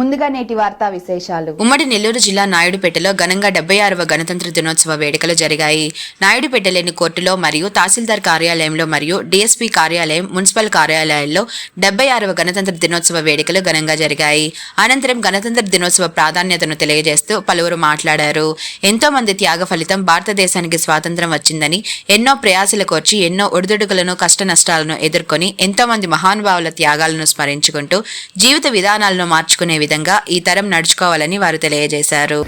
ముందుగా నేటి వార్తా విశేషాలు. ఉమ్మడి నెల్లూరు జిల్లా నాయుడుపేటలో ఘనంగా డెబ్బై ఆరవ గణతంత్ర దినోత్సవ వేడుకలు జరిగాయి. నాయుడుపేటలేని కోర్టులో మరియు తహసీల్దార్ కార్యాలయంలో మరియు డీఎస్పీ కార్యాలయం మున్సిపల్ కార్యాలయాల్లో డెబ్బై ఆరవ గణతంత్ర దినోత్సవ వేడుకలు ఘనంగా జరిగాయి. అనంతరం గణతంత్ర దినోత్సవ ప్రాధాన్యతను తెలియజేస్తూ పలువురు మాట్లాడారు. ఎంతో మంది త్యాగ ఫలితం భారతదేశానికి స్వాతంత్రం వచ్చిందని ఎన్నో ప్రయాసలు కోర్చి ఎన్నో ఒడిదుడుకులను కష్ట నష్టాలను ఎదుర్కొని ఎంతో మంది మహానుభావుల త్యాగాలను స్మరించుకుంటూ జీవిత విధానాలను మార్చుకునే విధంగా ఈ తరం నడుచుకోవాలని వారు తెలియజేశారు.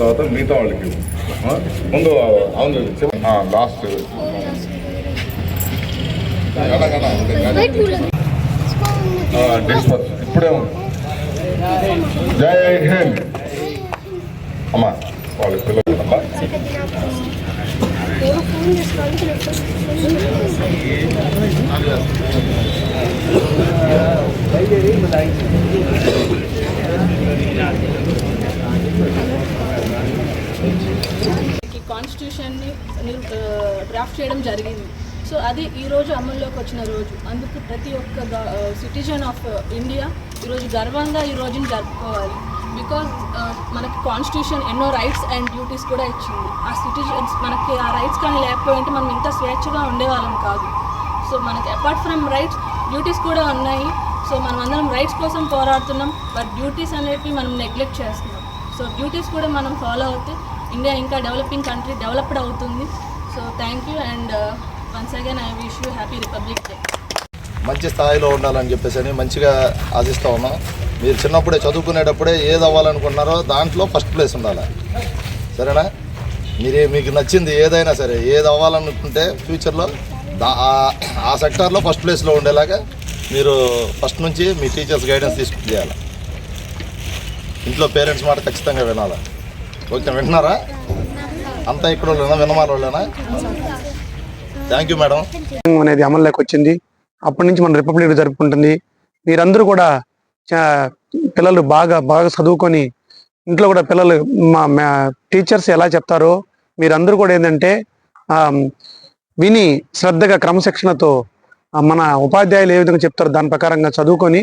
తర్వాత మిగతా వాళ్ళకి. ముందు అవును లాస్ట్ ఇప్పుడే జై హింద్. అమ్మా వాళ్ళ పిల్లలు అమ్మా. ఈ కాన్స్టిట్యూషన్ని నిర్- డ్రాఫ్ట్ చేయడం జరిగింది. సో అది ఈరోజు అమల్లోకి వచ్చిన రోజు. అందుకు ప్రతి ఒక్క సిటిజన్ ఆఫ్ ఇండియా ఈరోజు గర్వంగా ఈ రోజుని జరుపుకోవాలి. బికాజ్ మనకి కాన్స్టిట్యూషన్ ఎన్నో రైట్స్ అండ్ డ్యూటీస్ కూడా ఇచ్చింది. ఆ సిటిజన్స్ మనకి ఆ రైట్స్ కానీ లేకపోయింటే మనం ఇంత స్వేచ్ఛగా ఉండేవాళ్ళం కాదు. సో మనకి అపార్ట్ ఫ్రమ్ రైట్స్ డ్యూటీస్ కూడా ఉన్నాయి. సో మనం అందరం రైట్స్ కోసం పోరాడుతున్నాం. బట్ డ్యూటీస్ అనేటివి మనం నెగ్లెక్ట్ చేస్తున్నాం. సో డ్యూటీస్ కూడా మనం ఫాలో అవుతే ఇండియా ఇంకా డెవలపింగ్ కంట్రీ డెవలప్డ్ అవుతుంది. So thank you and once again I wish you happy Republic Day మంచి స్థాయిలో ఉండాలని చెప్పేసి అని మంచిగా ఆశిస్తూ ఉన్నాం. మీరు చిన్నప్పుడే చదువుకునేటప్పుడే ఏది అవ్వాలనుకున్నారో దాంట్లో ఫస్ట్ ప్లేస్ ఉండాలి. సరేనా? మీరు మీకు నచ్చింది ఏదైనా సరే ఏది అవ్వాలనుకుంటే ఫ్యూచర్లో దా ఆ- ఆ సెక్టార్లో ఫస్ట్ ప్లేస్లో ఉండేలాగా మీరు ఫస్ట్ నుంచి మీ టీచర్స్ గైడెన్స్ తీసుకుని చేయాలి. ఇంట్లో పేరెంట్స్ మాట ఖచ్చితంగా వినాలి. ఓకే వింటున్నారా అంతా ఇక్కడ వాళ్ళేనా వాళ్ళేనా? థ్యాంక్ యూ మేడం అనేది అమల్లోకి వచ్చింది. అప్పటి నుంచి మన రిపబ్లిక్ జరుపుకుంటుంది. మీరందరూ కూడా పిల్లలు బాగా బాగా చదువుకొని ఇంట్లో కూడా పిల్లలు మా టీచర్స్ ఎలా చెప్తారో మీరందరూ కూడా ఏంటంటే విని శ్రద్ధగా క్రమశిక్షణతో మన ఉపాధ్యాయులు ఏ విధంగా చెప్తారో దాని ప్రకారంగా చదువుకొని